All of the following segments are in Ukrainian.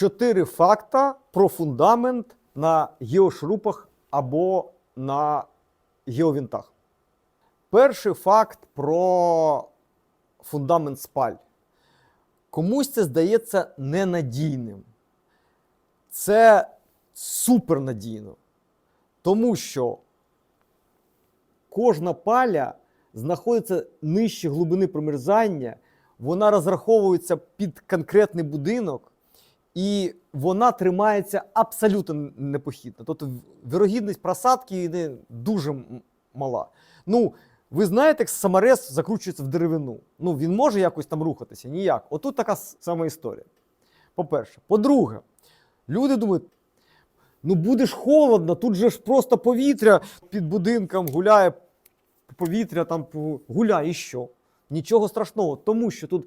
чотири факта про фундамент на геошрупах або на геовінтах. Перший факт про фундамент спаль. Комусь це здається ненадійним. Це супернадійно. Тому що кожна паля знаходиться нижче глибини промерзання, вона розраховується під конкретний будинок, і вона тримається абсолютно непохитно. Тобто вірогідність просадки не дуже мала. Ну, ви знаєте, як саморез закручується в деревину. Ну, він може якось там рухатися? Ніяк. Отут така сама історія. По-перше. По-друге, люди думають, ну буде ж холодно, тут же ж просто повітря під будинком гуляє повітря, там гуляє і що? Нічого страшного, тому що тут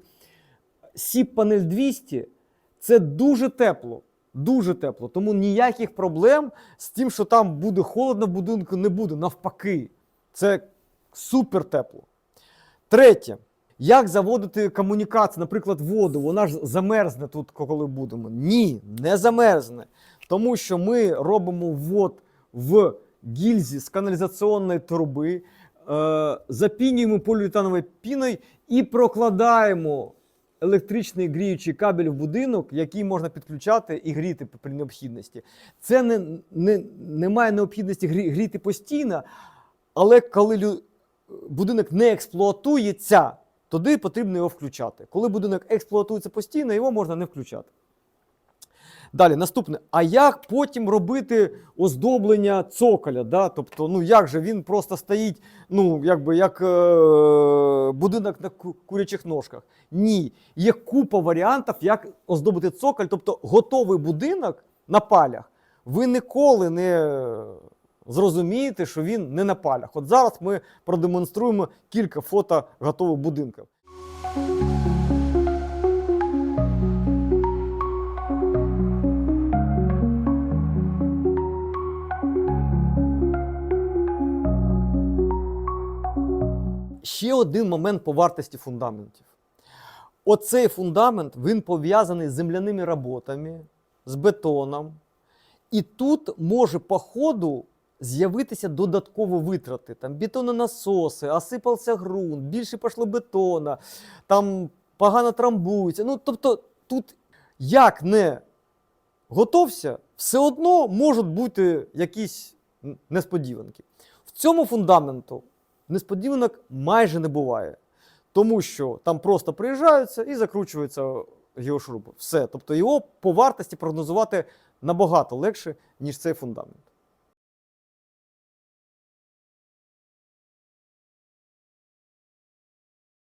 сіп панель 200 це дуже тепло. Дуже тепло. Тому ніяких проблем з тим, що там буде холодно в будинку, не буде. Навпаки, це супер тепло. Третє. Як заводити комунікацію, наприклад, воду, вона ж замерзне тут, коли будемо. Ні, не замерзне. Тому що ми робимо ввод в гільзі з каналізаційної труби, е, запінюємо поліуретановою піною і прокладаємо електричний гріючий кабель в будинок, який можна підключати і гріти при необхідності. Це не, не, немає необхідності гріти постійно, але коли лю- будинок не експлуатується, тоді потрібно його включати. Коли будинок експлуатується постійно, його можна не включати. Далі, наступне. А як потім робити оздоблення цоколя? Да? Тобто, ну як же він просто стоїть, ну, якби як е- будинок на курячих ножках? Ні. Є купа варіантів, як оздобити цоколь, тобто готовий будинок на палях. Ви ніколи не зрозумієте, що він не на палях. От зараз ми продемонструємо кілька фото готових будинків. Ще один момент по вартості фундаментів. Оцей фундамент він пов'язаний з земляними роботами, з бетоном. І тут може по ходу з'явитися додаткові витрати. Там бетононасоси, осипався ґрунт, більше пішло бетона, там погано трамбується. Ну, тобто, тут як не готовся, все одно можуть бути якісь несподіванки. В цьому фундаменту несподіванок майже не буває. Тому що там просто приїжджаються і закручуються геошуруби. Все. Тобто його по вартості прогнозувати набагато легше, ніж цей фундамент.